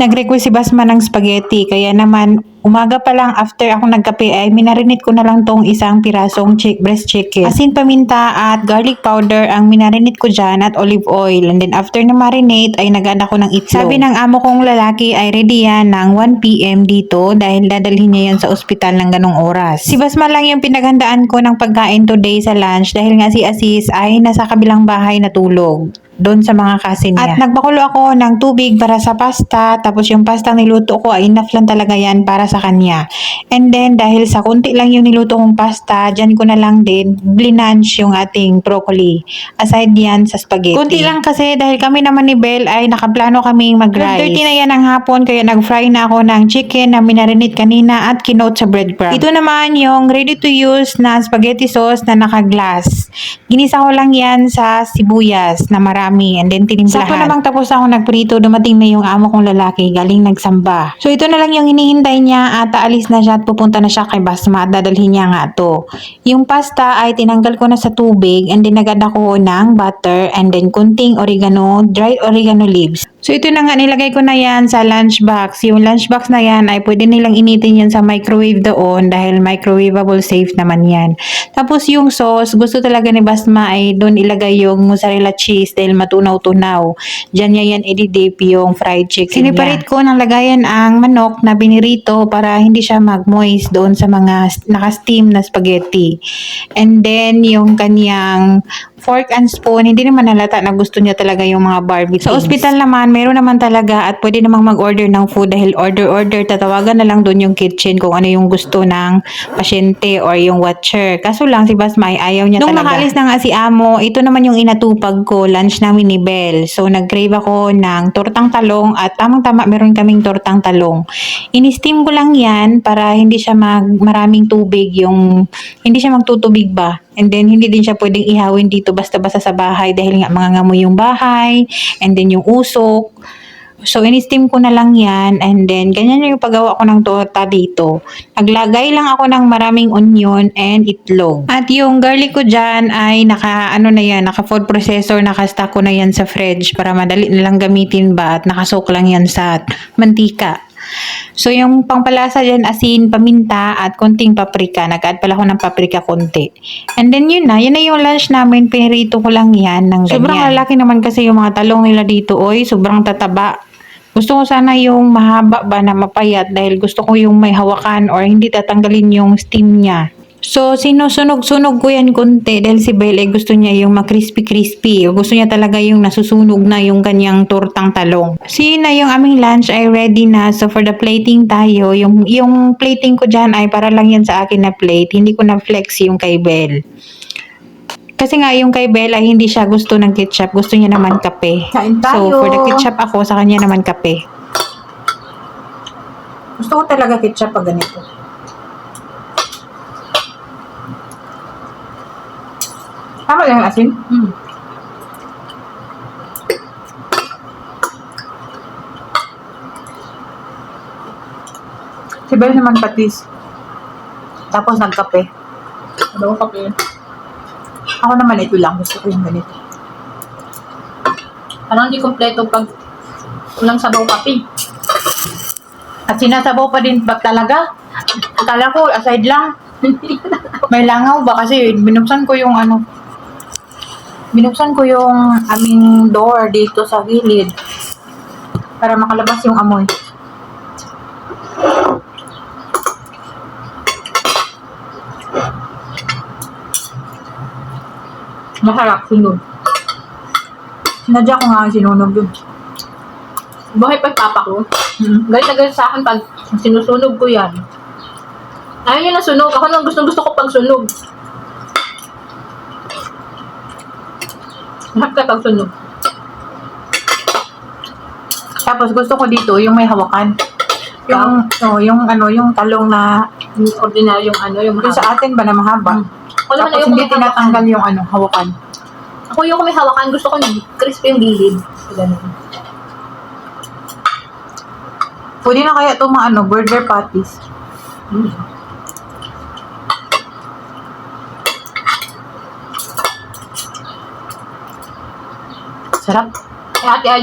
Nag-request si Basma ng spaghetti, kaya naman umaga pa lang after ako nagkape ay minarinate ko na lang tong isang pirasong chick, breast chicken. Asin, paminta at garlic powder ang minarinate ko dyan at olive oil. And then after na marinate ay nag-add ako ng itlog. Sabi ng amo kong lalaki ay ready yan ng 1pm dito dahil dadalhin niya yan sa ospital ng ganong oras. Si Basma lang yung pinaghandaan ko ng pagkain today sa lunch dahil nga si Asis ay nasa kabilang bahay natulog doon sa mga kasin niya. At nagbakulo ako ng tubig para sa pasta, tapos yung pasta niluto ko ay enough lang talaga yan para sa kanya. And then, dahil sa kunti lang yung niluto kong pasta, dyan ko na lang din blinanch yung ating broccoli. Aside yan sa spaghetti. Kunti lang kasi dahil kami naman ni Belle ay nakaplano kaming mag-rice. 12.30 na yan ang hapon, kaya nag-fry na ako ng chicken na minarinate kanina at kinote sa breadcrumb. Ito naman yung ready to use na spaghetti sauce na naka-glass. Ginisa ko lang yan sa sibuyas na marami and then tinimplahan. Sakto namang tapos ako nagprito, dumating na yung amo kong lalaki galing nagsamba. So ito na lang yung hinihintay niya at aalis na siya at pupunta na siya kay Basma at dadalhin niya nga to. Yung pasta ay tinanggal ko na sa tubig and then nagad ako ng butter and then kunting oregano, dried oregano leaves. So ito na nga, nilagay ko na yan sa lunchbox. Yung lunchbox na yan ay pwede nilang initin yan sa microwave doon dahil microwavable safe naman yan. Tapos yung sauce, gusto talaga ni Basma ay doon ilagay yung mozzarella cheese dahil matunaw-tunaw. Diyan niya yan ididip yung fried chicken Siniparate ko ng lagayan ang manok na binirito para hindi siya mag-moist doon sa mga naka-steam na spaghetti. And then yung kanyang fork and spoon, hindi naman halata na gusto niya talaga yung mga barbie Sa ospital naman, meron naman talaga at pwede namang mag-order ng food dahil order-order, tatawagan na lang doon yung kitchen kung ano yung gusto ng pasyente or yung watcher. Kaso lang si Basmay, ayaw niya Nung talaga. Nung nakaalis na nga si Amo, ito naman yung inatupag ko, lunch namin ni Belle. So nag-crave ako ng tortang talong at tamang-tama meron kaming tortang talong. In-steam ko lang yan para hindi siya mag, maraming tubig, yung hindi siya magtutubig ba. And then, hindi din siya pwedeng ihawin dito basta-basta sa bahay dahil nga mga ngamoy yung bahay, and then yung usok. So, in-steam ko na lang yan, and then, ganyan yung paggawa ko ng torta dito. Naglagay lang ako ng maraming onion and itlog. At yung garlic ko dyan ay naka, ano na yan, naka food processor, naka-stack ko na yan sa fridge para madali na lang gamitin ba at nakasok lang yan sa mantika. So, yung pangpalasa dyan, asin, paminta, at konting paprika. Nag-add pala ako ng paprika konti. And then, yun na. Yun na yung lunch namin. Pinirito ko lang yan ng ganyan. Sobrang lalaki naman kasi yung mga talong nila dito. Oy, sobrang tataba. Gusto ko sana yung mahaba ba na mapayat dahil gusto ko yung may hawakan or hindi tatanggalin yung steam niya. So, sinusunog-sunog ko yan konti dahil si Belle ay gusto niya yung ma-crispy-crispy. Gusto niya talaga yung nasusunog na yung kanyang tortang talong. So, yun na yung aming lunch ay ready na. So, for the plating tayo, yung, yung plating ko dyan ay para lang yan sa akin na plate. Hindi ko na flex yung kay Belle. Kasi nga yung kay Belle ay hindi siya gusto ng ketchup. Gusto niya naman kape. Kain So, tayo. for the ketchup ako, sa kanya naman kape. Gusto ko talaga ketchup pag ganito. Tama lang asin? Mm. Si Belle naman patis. Tapos nagkape. Ano ko kape? Ako naman ito lang. Gusto ko yung ganito. Parang hindi kompleto pag walang sabaw kape. At sinasabaw pa din ba talaga? Akala ko, aside lang. May langaw ba? Kasi binuksan ko yung ano. Binuksan ko yung aming door dito sa gilid. Para makalabas yung amoy. Masarap, sunog. Sinadya ko nga sinunog yun. Buhay pa yung papa ko. Hmm. Galit na galit sa akin pag sinusunog ko yan. Ayaw niya na sunog. Ako nang gusto gusto ko pag sunog. Ka pag sunog. Tapos gusto ko dito yung may hawakan. Yung, oh, yung ano, yung talong na, Yung ordinaryong ano, yung yung sa atin ba na mahaba. Hmm. Naman Tapos hindi tinatanggal yung ano, hawakan. Ako yung may hawakan. Gusto ko yung crispy yung gilid. Ganun. Pwede na kaya ito mga ano, burger patties. Er hat, er hat ja